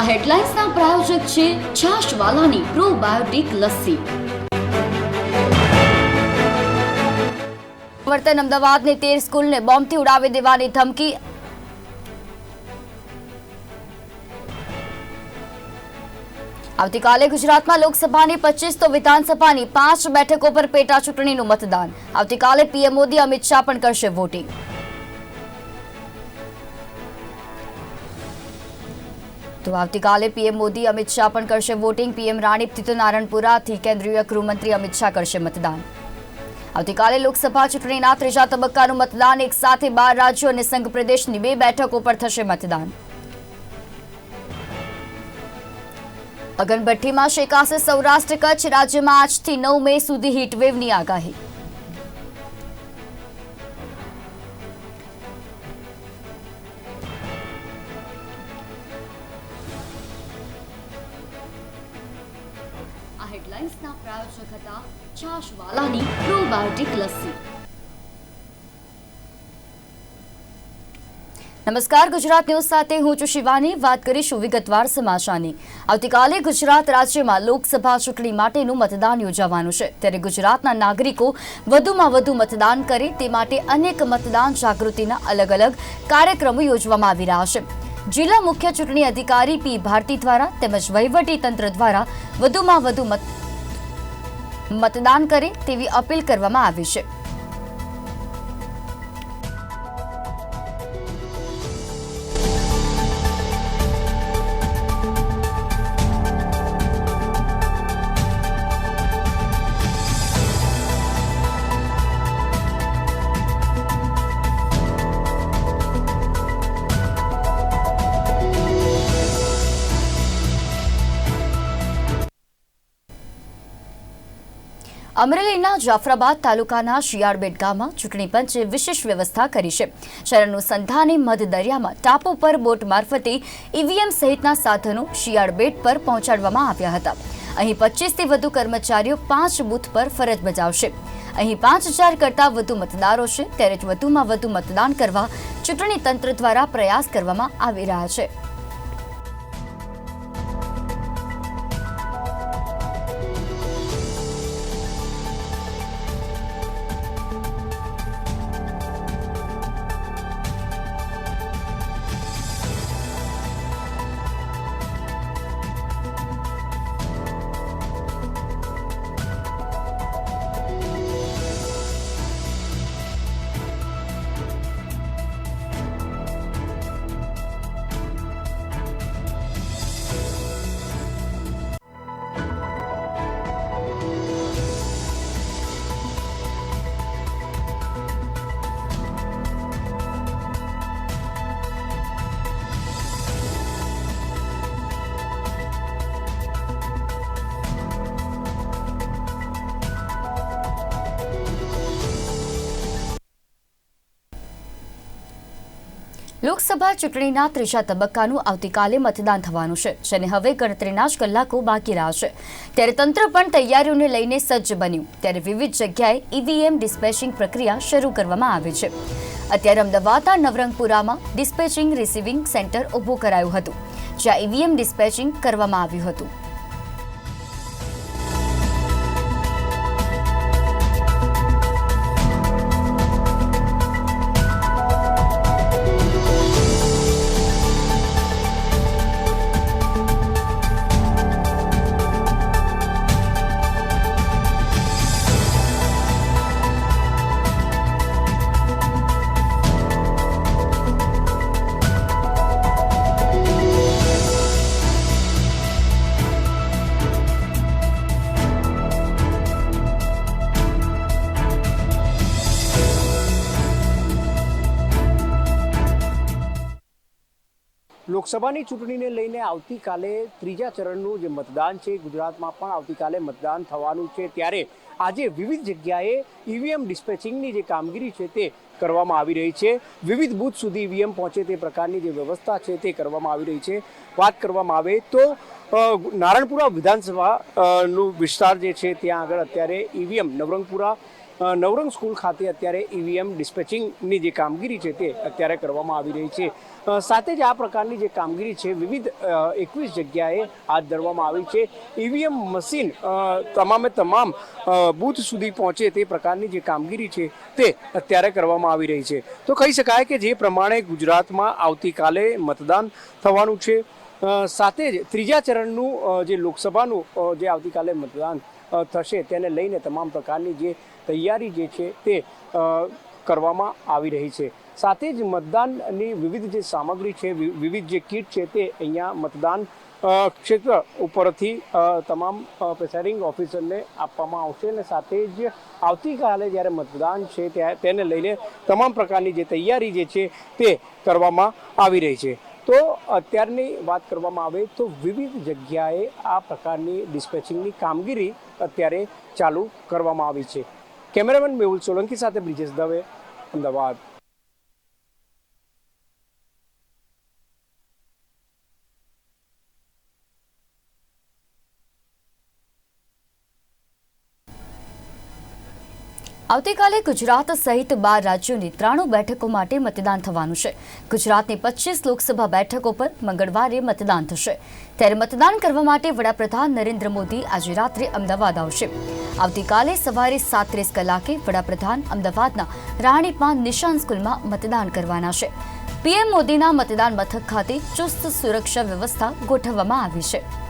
આ હેડલાઇન્સના પ્રાયોજક છે છાશવાલાની પ્રોબાયોટિક લસ્સી. વર્તન અમદાવાદની તેર સ્કૂલને બોમ્બથી ઉડાવી દેવાની ધમકી. આવતીકાલે ગુજરાતમાં લોકસભાની પચીસ તો વિધાનસભાની પાંચ બેઠકો પર પેટા ચૂંટણીનું મતદાન. આવતીકાલે પીએમ મોદી અમિત શાહ પણ કરશે વોટિંગ તો આવતીકાલે પીએમ મોદી, અમિત શાહ પણ કરશે વોટિંગ. પીએમ રાણીપ તો કેન્દ્રીય ગૃહમંત્રી અમિત શાહ કરશે મતદાન. આવતીકાલે લોકસભા ચૂંટણીના ત્રીજા તબક્કાનું મતદાન. એક સાથે બાર રાજ્યો અને સંઘ પ્રદેશની બે બેઠકો પર થશે મતદાન. અગનભઠ્ઠીમાં શેકાશે સૌરાષ્ટ્ર કચ્છ. રાજ્યમાં આજથી નવ મે સુધી હીટવેવની આગાહી. પ્રોબાયોટિક લસ્સી. નમસ્કાર, ગુજરાત ન્યૂઝ સાથે હું છું શિવાની. વાત કરીશું વિગતવાર સમાચારની. આવતીકાલે ગુજરાત રાજ્યમાં લોકસભા ચૂંટણી માટેનું મતદાન યોજાવાનું છે. ત્યારે ગુજરાતના નાગરિકો વધુમાં વધુ મતદાન કરે તે માટે અનેક મતદાન જાગૃતિના અલગ અલગ કાર્યક્રમો યોજવામાં આવી રહ્યા છે. જિલ્લા મુખ્ય ચૂંટણી અધિકારી પી. ભારતી દ્વારા તેમજ વહીવટી તંત્ર દ્વારા વધુમાં વધુ મત મતદાન કરે તેવી અપીલ કરવામાં આવી છે. અમરેલીના જાફરાબાદ તાલુકાના શિયાળબેટ ગામમાં ચૂંટણી પંચે વિશેષ વ્યવસ્થા કરી છે. શરણનુસંધાને મધદરિયામાં મધ દરિયામાં ટાપુ પર બોટ મારફતે ઈવીએમ સહિતના સાધનો શિયાળબેટ પર પહોંચાડવામાં આવ્યા હતા. અહીં પચીસથી વધુ કર્મચારીઓ પાંચ બૂથ પર ફરજ બજાવશે. અહીં પાંચ હજાર કરતાં વધુ મતદારો છે. ત્યારે વધુમાં વધુ મતદાન કરવા ચૂંટણી તંત્ર દ્વારા પ્રયાસ કરવામાં આવી રહ્યા છે. લોકસભા ચૂંટણીના ત્રીજા તબક્કાનું આવતીકાલે મતદાન થવાનું છે, જેને હવે ગણતરીના જ કલાકો બાકી રહ્યા છે. ત્યારે તંત્ર પણ તૈયારીઓને લઈને સજ્જ બન્યું. ત્યારે વિવિધ જગ્યાએ ઈવીએમ ડિસ્પેચિંગ પ્રક્રિયા શરૂ કરવામાં આવી છે. અત્યારે અમદાવાદના નવરંગપુરામાં ડિસ્પેચિંગ રિસીવિંગ સેન્ટર ઊભું કરાયું હતું, જ્યાં ઈવીએમ ડિસ્પેચિંગ કરવામાં આવ્યું હતું. લોકસભાની ચૂંટણીને લઈને આવતીકાલે ત્રીજા ચરણનું જે મતદાન છે, ગુજરાતમાં પણ આવતીકાલે મતદાન થવાનું છે. ત્યારે આજે વિવિધ જગ્યાએ ઈવીએમ ડિસ્પેચિંગની જે કામગીરી છે તે કરવામાં આવી રહી છે. વિવિધ બૂથ સુધી ઈવીએમ પહોંચે તે પ્રકારની જે વ્યવસ્થા છે તે કરવામાં આવી રહી છે. વાત કરવામાં આવે તો નારણપુરા વિધાનસભા નું વિસ્તાર જે છે, ત્યાં આગળ અત્યારે ઈવીએમ નવરંગપુરા નવરંગ સ્કૂલ ખાતે અત્યારે ઈવીએમ ડિસ્પેચિંગની જે કામગીરી છે તે અત્યારે કરવામાં આવી રહી છે. સાથે જ આ પ્રકારની જે કામગીરી છે, વિવિધ એકવીસ જગ્યાએ હાથ ધરવામાં આવી છે. ઈવીએમ મશીન તમામે તમામ બૂથ સુધી પહોંચે તે પ્રકારની જે કામગીરી છે તે અત્યારે કરવામાં આવી રહી છે. તો કહી શકાય કે જે પ્રમાણે ગુજરાતમાં આવતીકાલે મતદાન થવાનું છે. સાથે જ ત્રીજા ચરણનું જે લોકસભાનું જે આવતીકાલે મતદાન થશે તેને લઈને તમામ પ્રકારની જે તૈયારી જે છે તે કરવામાં આવી રહી છે. સાથે જ મતદાનની વિવિધ જે સામગ્રી છે વિવિધ જે કીટ છે તે અહીંયા મતદાન ક્ષેત્ર ઉપરથી તમામ પ્રિસાઇડિંગ ઓફિસરને આપવામાં આવશે અને સાથે જ આવતીકાલે જ્યારે મતદાન છે ત્યારે તેને લઈને તમામ પ્રકારની જે તૈયારી જે છે તે કરવામાં આવી રહી છે. તો અત્યારની વાત કરવામાં આવે તો વિવિધ જગ્યાએ આ પ્રકારની ડિસ્પેચિંગની કામગીરી અત્યારે ચાલુ કરવામાં આવી છે. કેમેરામેન મેહુલ સોલંકી સાથે બ્રિજેશ દવે, અમદાવાદ. આવતીકાલે ગુજરાત સહિત બાર રાજ્યોની ત્રાણું બેઠકો માટે મતદાન થવાનું છે. ગુજરાતની પચીસ લોકસભા બેઠકો પર મંગળવારે મતદાન થશે. ત્યારે મતદાન કરવા માટે વડાપ્રધાન નરેન્દ્ર મોદી આજે રાત્રે અમદાવાદ આવશે. આવતીકાલે સવારે સાત્રીસ કલાકે વડાપ્રધાન અમદાવાદના રાણીપાન નિશાન સ્કૂલમાં મતદાન કરવાના છે. પીએમ મોદીના મતદાન મથક ખાતે ચુસ્ત સુરક્ષા વ્યવસ્થા ગોઠવવામાં આવી છે.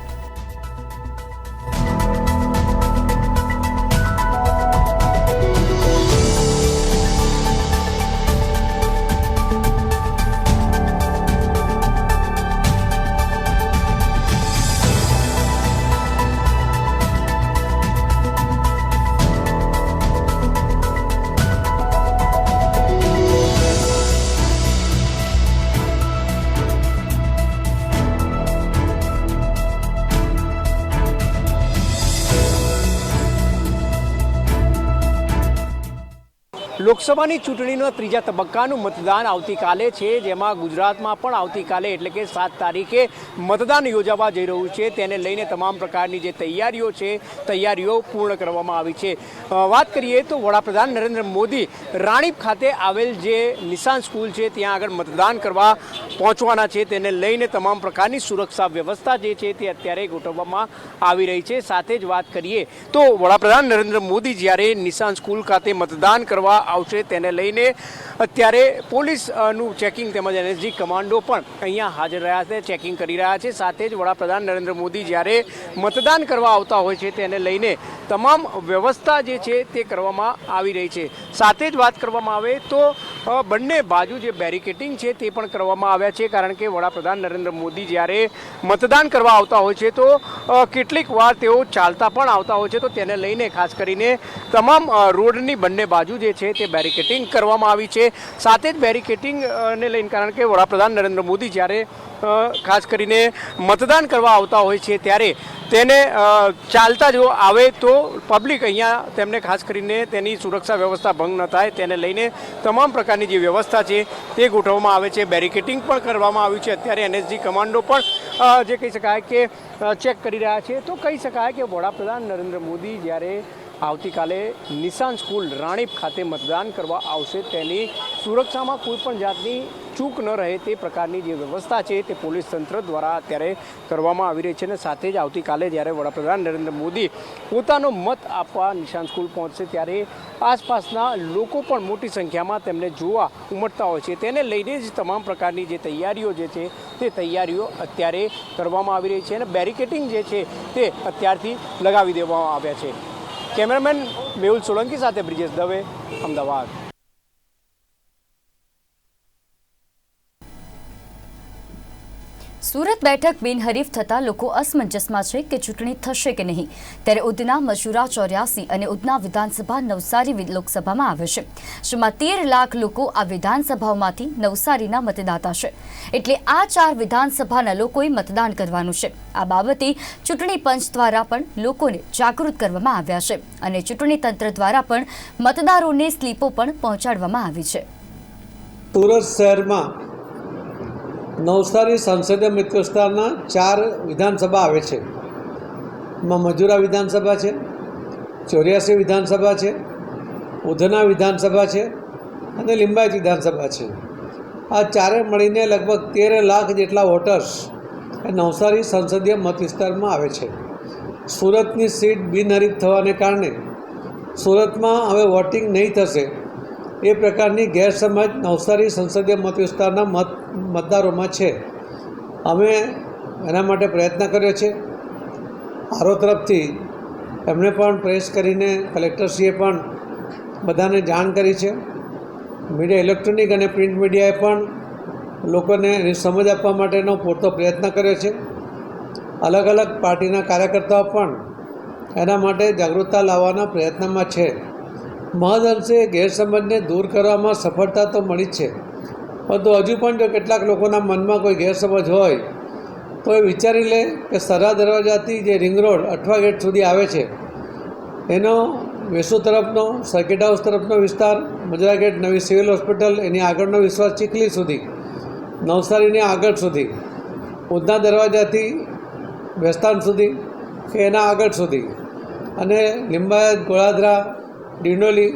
લોકસભાની ચૂંટણીનો ત્રીજા તબક્કાનું મતદાન આવતીકાલે છે, જેમાં ગુજરાતમાં પણ આવતીકાલે એટલે કે સાત તારીખે મતદાન યોજાવા જઈ રહ્યું છે. તેને લઈને તમામ પ્રકારની જે તૈયારીઓ છે, તૈયારીઓ પૂર્ણ કરવામાં આવી છે. વાત કરીએ તો વડાપ્રધાન નરેન્દ્ર મોદી રાણીપ ખાતે આવેલ જે નિશાન સ્કૂલ છે, ત્યાં આગળ મતદાન કરવા પહોંચવાના છે. તેને લઈને તમામ પ્રકારની સુરક્ષા વ્યવસ્થા જે છે, તે અત્યારે ગોઠવવામાં આવી રહી છે. સાથે જ વાત કરીએ તો વડાપ્રધાન નરેન્દ્ર મોદી જ્યારે નિશાન સ્કૂલ ખાતે મતદાન કરવા આવશે તેને લઈને અત્યારે પોલીસનું ચેકિંગ તેમજ એનએસજી કમાન્ડો પણ અહીંયા હાજર રહ્યા છે, ચેકિંગ કરી રહ્યા છે. સાથે જ વડાપ્રધાન નરેન્દ્ર મોદી જ્યારે મતદાન કરવા આવતા હોય છે તેને લઈને તમામ વ્યવસ્થા જે છે તે કરવામાં આવી રહી છે. સાથે જ વાત કરવામાં આવે તો બંને બાજુ જે બેરિકેટિંગ છે તે પણ કરવામાં આવ્યા છે, કારણ કે વડાપ્રધાન નરેન્દ્ર મોદી જ્યારે મતદાન કરવા આવતા હોય છે, તો કેટલીક વાર તેઓ ચાલતા પણ આવતા હોય છે, તો તેને લઈને ખાસ કરીને તમામ રોડની બંને બાજુ જે છે તે બેરિકેટિંગ કરવામાં આવી છે. સાથે જ બેરિકેટિંગને લઈને કારણ કે વડાપ્રધાન નરેન્દ્ર મોદી જ્યારે ખાસ કરીને મતદાન કરવા આવતા હોય છે, ત્યારે તેને ચાલતા જો આવે તો પબ્લિક અહીંયા તેમને ખાસ કરીને તેની સુરક્ષા વ્યવસ્થા ભંગ ન થાય, તેને લઈને તમામ પ્રકારની જે વ્યવસ્થા છે તે ગોઠવવામાં આવે છે. બેરિકેટિંગ પણ કરવામાં આવ્યું છે. અત્યારે એનએસજી કમાન્ડો પણ જે કહી શકાય કે ચેક કરી રહ્યા છે. તો કહી શકાય કે વડાપ્રધાન નરેન્દ્ર મોદી જ્યારે આવતીકાલે નિશાન સ્કૂલ રાણીપ ખાતે મતદાન કરવા આવશે તેની સુરક્ષામાં કોઈ પણ જાતની ચૂક ન રહે તે પ્રકારની જે વ્યવસ્થા છે તે પોલીસ તંત્ર દ્વારા અત્યારે કરવામાં આવી રહી છે અને સાથે જ આવતીકાલે જ્યારે વડાપ્રધાન નરેન્દ્ર મોદી પોતાનો મત આપવા નિશાન સ્કૂલ પહોંચશે ત્યારે આસપાસના લોકો પણ મોટી સંખ્યામાં તેમને જોવા ઉમટતા હોય છે. તેને લઈને જ તમામ પ્રકારની જે તૈયારીઓ જે છે તે તૈયારીઓ અત્યારે કરવામાં આવી રહી છે અને બેરિકેટિંગ જે છે તે અત્યારથી લગાવી દેવામાં આવ્યા છે. કેમેરામેન મેહુલ સોલંકી સાથે બ્રિજેશ દવે, અમદાવાદ. સુરત બેઠક બિનહરીફ થતા લોકો અસમંજસમાં છે કે ચૂંટણી થશે કે નહીં. ત્યારે ઉધના મજુરા ચોર્યાસી અને ઉધના વિધાનસભા નવસારી લોકસભામાં આવે છે. જેમાં તેર લાખ લોકો આ વિધાનસભાઓમાંથી નવસારીના મતદાતા છે. એટલે આ ચાર વિધાનસભાના લોકોએ મતદાન કરવાનું છે. આ બાબતે ચૂંટણી પંચ દ્વારા પણ લોકોને જાગૃત કરવામાં આવ્યા છે અને ચૂંટણી તંત્ર દ્વારા પણ મતદારોને સ્લીપો પણ પહોંચાડવામાં આવી છે. સુરત શહેરમાં નવસારી સંસદીય મિત્ર વિસ્તારના ચાર વિધાનસભા આવે છે. એમાં મજૂરા વિધાનસભા છે, ચોર્યાસી વિધાનસભા છે, ઉધના વિધાનસભા છે અને લિંબાયત વિધાનસભા છે. આ ચારે મળીને લગભગ તેર લાખ જેટલા વોટર્સ એ નવસારી સંસદીય મત વિસ્તારમાં આવે છે. સુરતની સીટ બિનહરીફ થવાને કારણે સુરતમાં હવે વોટિંગ નહીં થશે એ પ્રકારની ગેરસમજ નવસારી સંસદીય મત વિસ્તારના મત મતદારોમાં છે. અમે એના માટે પ્રયત્ન કર્યો છે. આરો તરફથી એમણે પણ પ્રેસ કરીને કલેક્ટરશ્રીએ પણ બધાને જાણ કરી છે. મીડિયા ઇલેક્ટ્રોનિક અને પ્રિન્ટ મીડિયાએ પણ લોકોને એની સમજ આપવા માટેનો પૂરતો પ્રયત્ન કર્યો છે. અલગ અલગ પાર્ટીના કાર્યકર્તાઓ પણ એના માટે જાગૃતતા લાવવાના પ્રયત્નમાં છે. મહદઅંશે ગેરસમજને દૂર કરવામાં સફળતા તો મળી જ છે. પરંતુ હજુ પણ જો કેટલાક લોકોના મનમાં કોઈ ગેરસમજ હોય, તો એ વિચારી લે કે સરા દરવાજાથી જે રિંગ રોડ અઠવા ગેટ સુધી આવે છે, એનો વેસુ તરફનો, સર્કિટ હાઉસ તરફનો વિસ્તાર, મજરા ગેટ નવી સિવિલ હોસ્પિટલ, એની આગળનો વિશ્વાસ ચીખલી સુધી, નવસારીની આગળ સુધી, ઉધના દરવાજાથી વેસ્તાન સુધી કે એના આગળ સુધી. અને લિંબાયત, ગોળાદરા ડિંડોલી,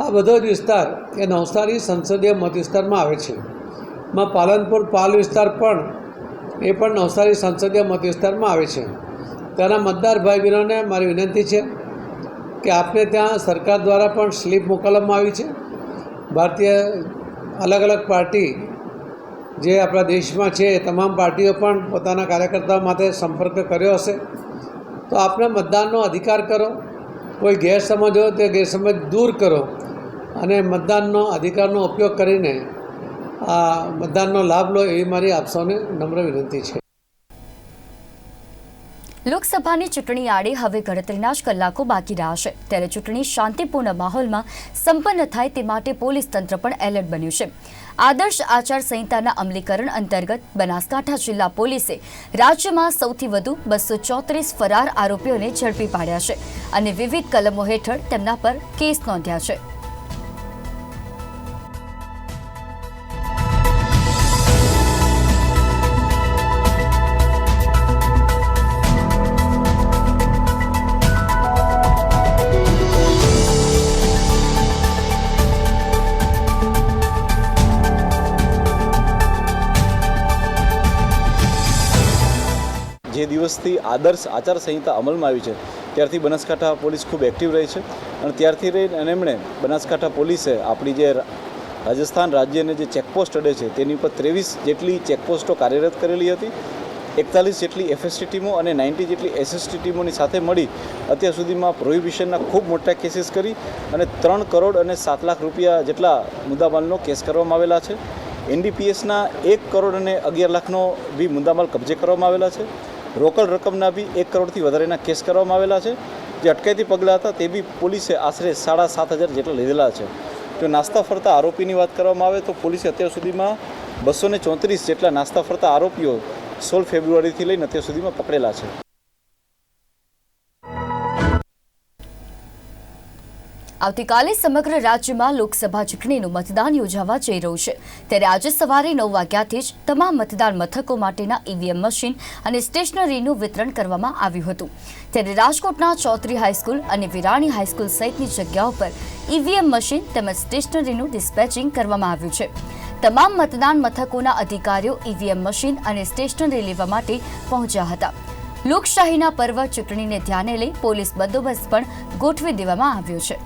આ બધો જ વિસ્તાર એ નવસારી સંસદીય મત વિસ્તારમાં આવે છે. માં પાલનપુર પાલ વિસ્તાર પણ એ પણ નવસારી સંસદીય મત વિસ્તારમાં આવે છે. ત્યાંના મતદાર ભાઈ બહેનોને મારી વિનંતી છે કે આપને ત્યાં સરકાર દ્વારા પણ સ્લીપ મોકલવામાં આવી છે. ભારતીય અલગ અલગ પાર્ટી જે આપણા દેશમાં છે એ તમામ પાર્ટીઓ પણ પોતાના કાર્યકર્તાઓ માટે સંપર્ક કર્યો હશે. તો આપણે મતદાનનો અધિકાર કરો. કોઈ ગેરસમજ હોય તે ગેરસમજ દૂર કરો. અને મતદાનનો અધિકારનો ઉપયોગ કરીને આ મતદાનનો લાભ લો એવી મારી આપ સૌને નમ્ર વિનંતી છે. લોકસભાની ચૂંટણી આડે હવે ગણતરીના જ કલાકો બાકી રહ્યા છે. ત્યારે ચૂંટણી શાંતિપૂર્ણ માહોલમાં સંપન્ન થાય તે માટે પોલીસ તંત્ર પણ એલર્ટ બન્યું છે. આદર્શ આચાર સંહિતાના અમલીકરણ અંતર્ગત બનાસકાંઠા જિલ્લા પોલીસે રાજ્યમાં સૌથી વધુ બસો ચોત્રીસ ફરાર આરોપીઓને ઝડપી પાડ્યા છે અને વિવિધ કલમો હેઠળ તેમના પર કેસ નોંધ્યા છે. દિવસથી આદર્શ આચાર સંહિતા અમલમાં આવી છે. ત્યારથી બનાસકાંઠા પોલીસ ખૂબ એક્ટિવ રહી છે અને ત્યારથી રહીને એમણે બનાસકાંઠા પોલીસે આપણી જે રાજસ્થાન રાજ્યને જે ચેકપોસ્ટ અડે છે તેની ઉપર ત્રેવીસ જેટલી ચેકપોસ્ટો કાર્યરત કરેલી હતી, એકતાલીસ જેટલી એફએસટી ટીમો અને નાઇન્ટી જેટલી એસએસટી ટીમોની સાથે મળી અત્યાર સુધીમાં પ્રોહિબિશનના ખૂબ મોટા કેસીસ કરી અને ત્રણ કરોડ અને સાત લાખ રૂપિયા જેટલા મુદ્દામાલનો કેસ કરવામાં આવેલા છે. એનડીપીએસના એક કરોડ અને અગિયાર લાખનો બી મુદ્દામાલ કબજે કરવામાં આવેલા છે. રોકડ રકમના બી એક કરોડથી વધારેના કેસ કરવામાં આવેલા છે. જે અટકાયતી પગલાં હતા તે બી પોલીસે આશરે સાડા સાત હજાર જેટલા લીધેલા છે. જો નાસ્તા ફરતા આરોપીની વાત કરવામાં આવે તો પોલીસે અત્યાર સુધીમાં બસો ચોત્રીસ જેટલા નાસ્તા ફરતા આરોપીઓ સોળ ફેબ્રુઆરીથી લઈને અત્યાર સુધીમાં પકડેલા છે. આવતીકાલે સમગ્ર રાજ્યમાં લોકસભા ચૂંટણીનું મતદાન યોજાવા જઈ રહ્યું છે. ત્યારે આજે સવારે નવ વાગ્યાથી જ તમામ મતદાન મથકો માટેના ઈવીએમ મશીન અને સ્ટેશનરીનું વિતરણ કરવામાં આવ્યું હતું. ત્યારે રાજકોટના ચૌધરી હાઈસ્કૂલ અને વિરાણી હાઈસ્કૂલ સહિતની જગ્યાઓ પર ઈવીએમ મશીન તેમજ સ્ટેશનરીનું ડિસ્પેચિંગ કરવામાં આવ્યું છે. તમામ મતદાન મથકોના અધિકારીઓ ઈવીએમ મશીન અને સ્ટેશનરી લેવા માટે પહોંચ્યા હતા. લોકશાહીના પર્વ ચૂંટણીને ધ્યાને લઈ પોલીસ બંદોબસ્ત પણ ગોઠવી દેવામાં આવ્યો છે.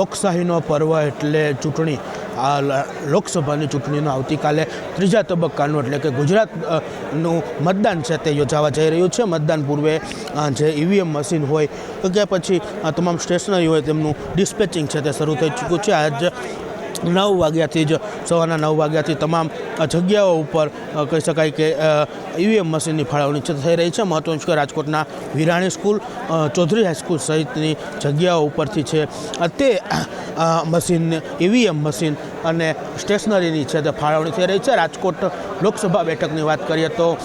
લોકશાહીનો પર્વ એટલે ચૂંટણી. આ લોકસભાની ચૂંટણીનો આવતીકાલે ત્રીજા તબક્કાનું એટલે કે ગુજરાતનું મતદાન છે તે યોજાવા જઈ રહ્યું છે. મતદાન પૂર્વે જે ઈવીએમ મશીન હોય કે પછી તમામ સ્ટેશનરી હોય તેમનું ડિસ્પેચિંગ છે તે શરૂ થઈ ચૂક્યું છે. આજ નવ વાગ્યાથી જ સવારના નવ વાગ્યાથી તમામ જગ્યાઓ ઉપર કહી શકાય કે ઈવીએમ મશીનની ફાળવણી થઈ રહી છે. મહત્વનું છે રાજકોટના વિરાણી સ્કૂલ ચૌધરી હાઈસ્કૂલ સહિતની જગ્યાઓ ઉપરથી છે. તે મશીન, ઈવીએમ મશીન અને સ્ટેશનરીની છે તે ફાળવણી થઈ રહી છે. રાજકોટ લોકસભા બેઠકની વાત કરીએ તો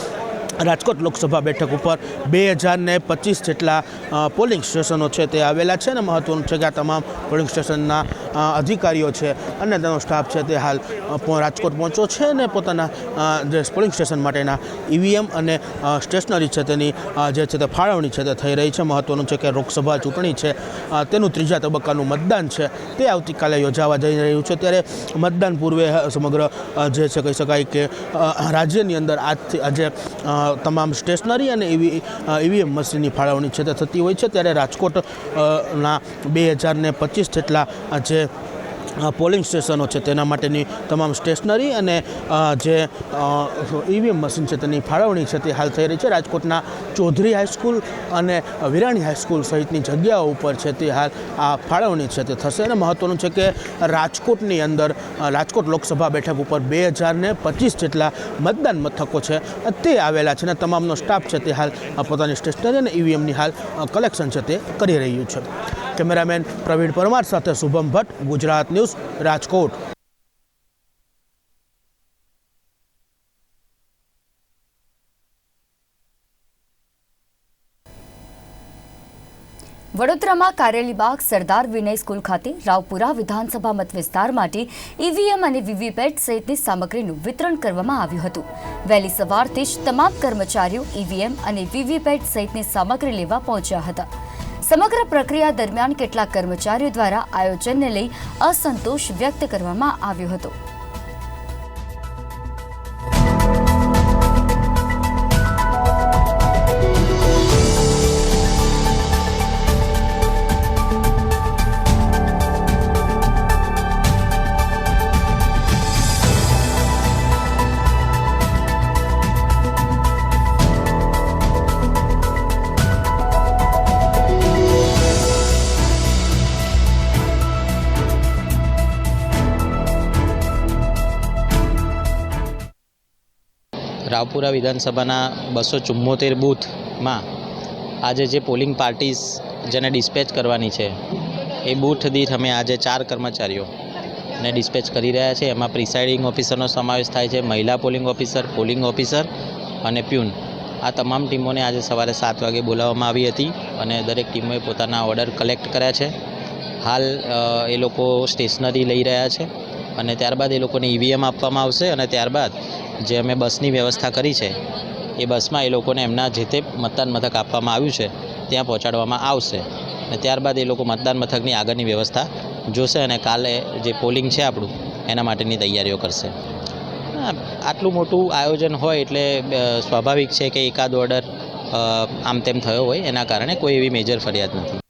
રાજકોટ લોકસભા બેઠક ઉપર બે હજારને પચીસ જેટલા પોલિંગ સ્ટેશનો છે તે આવેલા છે અને મહત્ત્વનું છે કે આ તમામ પોલિંગ સ્ટેશનના અધિકારીઓ છે અને તેનો સ્ટાફ છે તે હાલ રાજકોટ પહોંચ્યો છે અને પોતાના જે પોલિંગ સ્ટેશન માટેના ઈવીએમ અને સ્ટેશનરી છે તેની જે છે તે ફાળવણી છે તે થઈ રહી છે. મહત્ત્વનું છે કે લોકસભા ચૂંટણી છે તેનું ત્રીજા તબક્કાનું મતદાન છે. તે આવતીકાલે યોજાવા જઈ રહ્યું છે. ત્યારે મતદાન પૂર્વે સમગ્ર જે છે કહી શકાય કે રાજ્યની અંદર આજથી, આજે તમામ સ્ટેશનરી અને ઈવી ઈવીએમ મશીનની ફાળવણી છે તે થતી હોય છે. ત્યારે રાજકોટના બે હજારને પચીસ જેટલા જે પોલિંગ સ્ટેશનો છે તેના માટેની તમામ સ્ટેશનરી અને જે ઈવીએમ મશીન છે તેની ફાળવણી છે તે હાલ થઈ રહી છે. રાજકોટના ચૌધરી હાઈસ્કૂલ અને વિરાણી હાઈસ્કૂલ સહિતની જગ્યાઓ ઉપર છે તે હાલ આ ફાળવણી છે તે થશે. અને મહત્ત્વનું છે કે રાજકોટની અંદર રાજકોટ લોકસભા બેઠક ઉપર બે હજારને પચીસ જેટલા મતદાન મથકો છે તે આવેલા છે અને તમામનો સ્ટાફ છે તે હાલ પોતાની સ્ટેશનરી અને ઈવીએમની હાલ કલેક્શન છે તે કરી રહ્યું છે. કેમેરામેન પ્રવીણ પરમાર સાથે શુભમ ભટ્ટ, ગુજરાત ન્યૂઝ રાજકોટ. વડોદરામાં કારેલીબાગ સરદાર વિનય સ્કૂલ ખાતે રાવપુરા વિધાનસભા મત વિસ્તાર માટે ઈવીએમ અને વીવીપેટ સહિતની સામગ્રીનું વિતરણ કરવામાં આવ્યું હતું. વહેલી સવારથી જ તમામ કર્મચારીઓ ઈવીએમ અને વીવીપેટ સહિતની સામગ્રી લેવા પહોંચ્યા હતા. સમગ્ર પ્રક્રિયા દરમિયાન કેટલાક કર્મચારીઓ દ્વારા આયોજનને લઈ અસંતોષ વ્યક્ત કરવામાં આવ્યો હતો. રાવપુરા વિધાનસભાના બસો ચુમ્મોતેર બૂથમાં આજે જે પોલિંગ પાર્ટીસ જેને ડિસ્પેચ કરવાની છે, એ બૂથ દીઠ અમે આજે ચાર કર્મચારીઓ ને ડિસ્પેચ કરી રહ્યા છે. એમાં પ્રિસાઇડિંગ ઓફિસરનો સમાવેશ થાય છે, મહિલા પોલિંગ ઓફિસર પોલિંગ ઓફિસર અને પ્યુન. આ તમામ ટીમોને આજે સવારે સાત વાગે બોલાવવામાં આવી હતી અને દરેક ટીમોએ પોતાના ઓર્ડર કલેક્ટ કર્યા છે. હાલ એ લોકો સ્ટેશનરી લઈ રહ્યા છે અને ત્યારબાદ એ લોકોને ઈવીએમ આપવામાં આવશે અને ત્યારબાદ જે અમે બસની વ્યવસ્થા કરી છે, એ બસમાં એ લોકોને એમના જે તે મતદાન મથક આપવામાં આવ્યું છે, ત્યાં પહોંચાડવામાં આવશે. અને ત્યારબાદ એ લોકો મતદાન મથકની આગળની વ્યવસ્થા જોશે અને કાલે જે પોલિંગ છે આપણું, એના માટેની તૈયારીઓ કરશે. આટલું મોટું આયોજન હોય એટલે સ્વાભાવિક છે કે એકાદ ઓર્ડર આમ તેમ થયો હોય, એના કારણે કોઈ એવી મેજર ફરિયાદ નથી.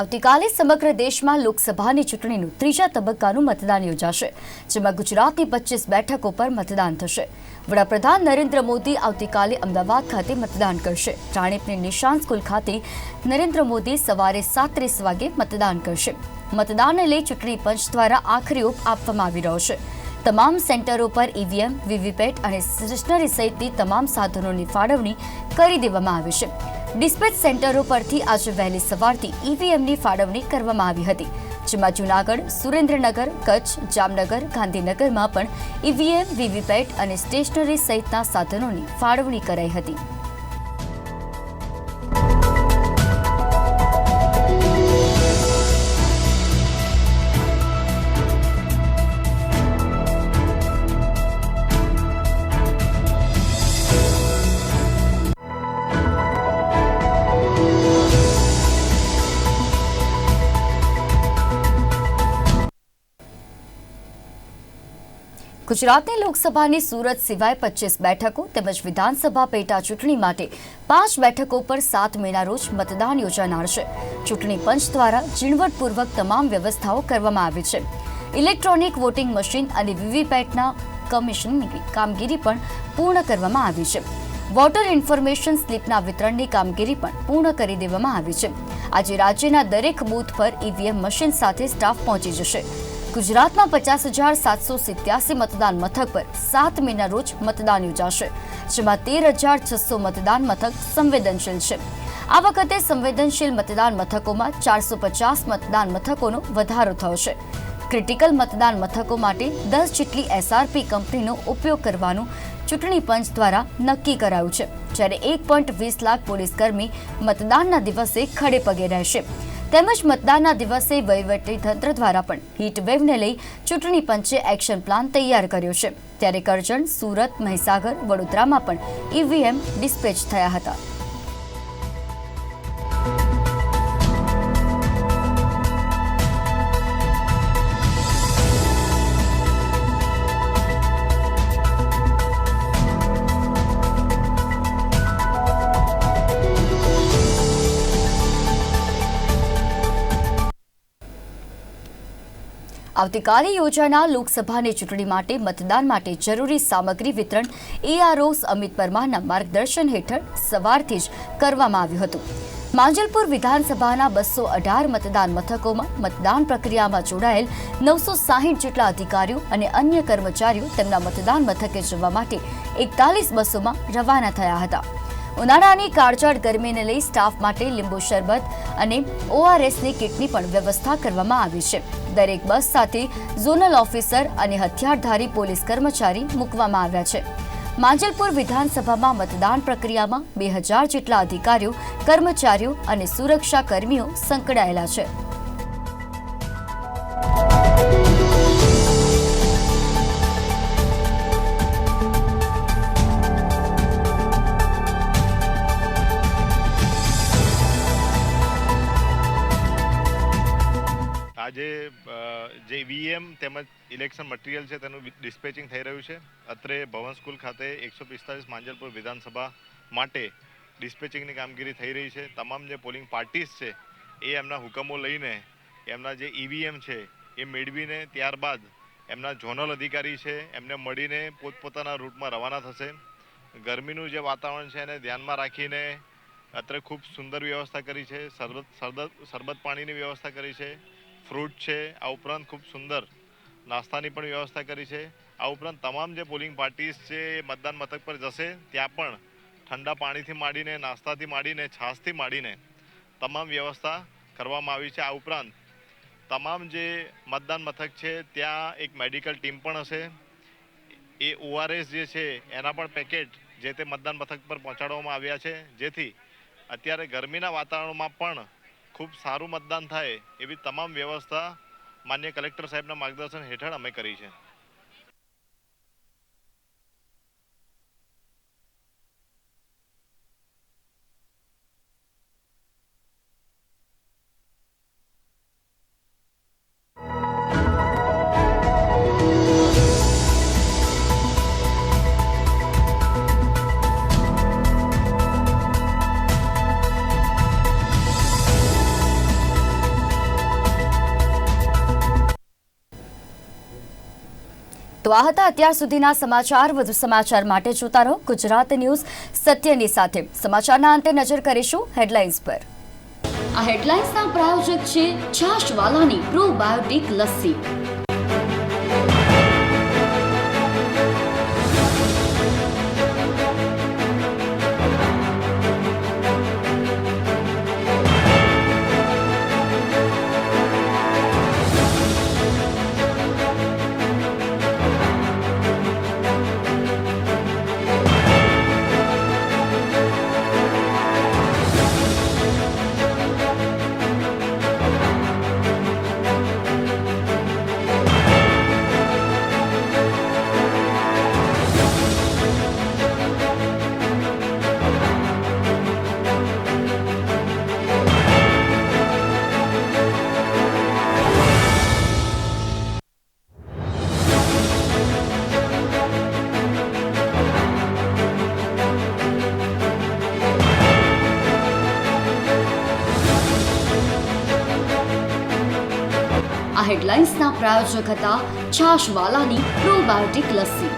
આવતીકાલે સમગ્ર દેશમાં લોકસભાની ચૂંટણીનું ત્રીજા તબક્કાનું મતદાન યોજાશે, જેમાં ગુજરાતની પચીસ બેઠકો પર મતદાન થશે. વડાપ્રધાન નરેન્દ્ર મોદી આવતીકાલે અમદાવાદ ખાતે મતદાન કરશે. રાણીપની નિશાન સ્કૂલ ખાતે નરેન્દ્ર મોદી સવારે સાત ત્રીસ વાગે મતદાન કરશે. મતદાનને લઈ ચૂંટણી પંચ દ્વારા આખરી ઓપ આપવામાં આવી રહ્યો છે. તમામ સેન્ટરો પર ઈવીએમ, વીવીપેટ અને સ્ટેશનરી સહિતની તમામ સાધનોની ફાળવણી કરી દેવામાં આવી છે. ડિસ્પેચ સેન્ટરો પરથી આજે વહેલી સવારથી ઈવીએમની ફાળવણી કરવામાં આવી હતી, જેમાં જૂનાગઢ, સુરેન્દ્રનગર, કચ્છ, જામનગર, ગાંધીનગરમાં પણ ઈવીએમ, વીવીપેટ અને સ્ટેશનરી સહિતના સાધનોની ફાળવણી કરાઈ હતી. ગુજરાતની લોકસભાની સુરત સિવાય પચીસ બેઠકો તેમજ વિધાનસભા પેટા ચૂંટણી માટે પાંચ બેઠકો પર સાત મેના રોજ મતદાન યોજાનાર છે. ચૂંટણી પંચ દ્વારા ઝીણવટપૂર્વક તમામ વ્યવસ્થાઓ કરવામાં આવી છે. ઇલેક્ટ્રોનિક વોટિંગ મશીન અને વીવીપેટના કમિશનની કામગીરી પણ પૂર્ણ કરવામાં આવી છે. વોટર ઇન્ફોર્મેશન સ્લીપના વિતરણની કામગીરી પણ પૂર્ણ કરી દેવામાં આવી છે. આજે રાજ્યના દરેક બૂથ પર ઈવીએમ મશીન સાથે સ્ટાફ પહોંચી જશે. ગુજરાતમાં પચાસ હજાર સાતસો સિત્યાસી મતદાન મથક પર સાત મેના રોજ મતદાન યોજાશે, જેમાં તેર હજાર છસો મતદાન મથક સંવેદનશીલ છે. આ વખતે સંવેદનશીલ મતદાન મથકોમાં ચારસો પચાસ મતદાન મથકોનો વધારો થયો છે. ક્રિટિકલ મતદાન મથકો માટે દસ જેટલી એસઆરપી કંપનીનો ઉપયોગ કરવાનું ચૂંટણી પંચ દ્વારા નક્કી કરાયું છે, જ્યારે એક પોઈન્ટ વીસ લાખ પોલીસકર્મી મતદાનના દિવસે ખડે પગે રહેશે. તેમજ મતદાનના દિવસે વહીવટીતંત્ર દ્વારા પણ હીટવેવને લઈ ચૂંટણી પંચે એક્શન પ્લાન તૈયાર કર્યો છે. ત્યારે કરજણ, સુરત, મહીસાગર, વડોદરામાં પણ ઈવીએમ ડિસ્પેચ થયા હતા. આવતીકાલે યોજાનાર લોકસભાની ચૂંટણી માટે મતદાન માટે જરૂરી સામગ્રી વિતરણ એઆરઓ અમિત પરમારના માર્ગદર્શન હેઠળ સવારથી જ કરવામાં આવ્યું હતું. માંજલપુર વિધાનસભાના બસો અઢાર મતદાન મથકોમાં મતદાન પ્રક્રિયામાં જોડાયેલ નવસો સાહીઠ જેટલા અધિકારીઓ અને અન્ય કર્મચારીઓ તેમના મતદાન મથકે જવા માટે એકતાલીસ બસોમાં રવાના થયા હતા. ઉનાળાની કાળઝાળ ગરમીને લઈ સ્ટાફ માટે લીંબુ શરબત અને ઓઆરએસની કિટની પણ વ્યવસ્થા કરવામાં આવી છે. દરેક બસ સાથે ઝોનલ ઓફિસર અને હથિયારધારી પોલીસ કર્મચારી મૂકવામાં આવ્યા છે. માંજલપુર વિધાનસભામાં મતદાન પ્રક્રિયામાં બે હજાર જેટલા અધિકારીઓ, કર્મચારીઓ અને સુરક્ષા કર્મીઓ સંકળાયેલા છે. તેમજ ઇલેક્શન મટીરિયલ છે તેનું ડિસ્પેચિંગ થઈ રહ્યું છે. અત્રે ભવન સ્કૂલ ખાતે એકસો પિસ્તાલીસ માંજલપુર વિધાનસભા માટે ડિસ્પેચિંગની કામગીરી થઈ રહી છે. તમામ જે પોલિંગ પાર્ટીસ છે, એ એમના હુકમો લઈને એમના જે ઈવીએમ છે, એ મેળવીને ત્યારબાદ એમના ઝોનલ અધિકારી છે, એમને મળીને પોતપોતાના રૂટમાં રવાના થશે. ગરમીનું જે વાતાવરણ છે એને ધ્યાનમાં રાખીને અત્રે ખૂબ સુંદર વ્યવસ્થા કરી છે. સરબત સરબત પાણીની વ્યવસ્થા કરી છે. ફ્રૂટ છે, આ ઉપરાંત ખૂબ સુંદર નાસ્તાની પણ વ્યવસ્થા કરી છે. આ ઉપરાંત તમામ જે પોલિંગ પાર્ટીસ છે, મતદાન મથક પર જશે, ત્યાં પણ ઠંડા પાણીથી માંડીને, નાસ્તાથી માંડીને, છાશથી માંડીને તમામ વ્યવસ્થા કરવામાં આવી છે. આ ઉપરાંત તમામ જે મતદાન મથક છે, ત્યાં એક મેડિકલ ટીમ પણ હશે. એ ઓઆરએસ જે છે, એના પણ પેકેટ જે તે મતદાન મથક પર પહોંચાડવામાં આવ્યા છે. જેથી અત્યારે ગરમીના વાતાવરણમાં પણ ખૂબ સારું મતદાન થાય એવી તમામ વ્યવસ્થા માન્ય કલેક્ટર સાહેબના માર્ગદર્શન હેઠળ અમે કરી છે. આ હતા. અત્યાર સુધીના સમાચાર વધુ સમાચાર માટે જોતા રહો ગુજરાત ન્યૂઝ સત્યની સાથે. સમાચારના અંતે નજર કરીશું હેડલાઇન્સ પર. આ હેડલાઇન્સના પ્રાયોજક છે છાશવાલાની પ્રોબાયોટિક લસ્સી. આ હતા છાશવાલાની પ્રોબાયોટિક લસ્સી.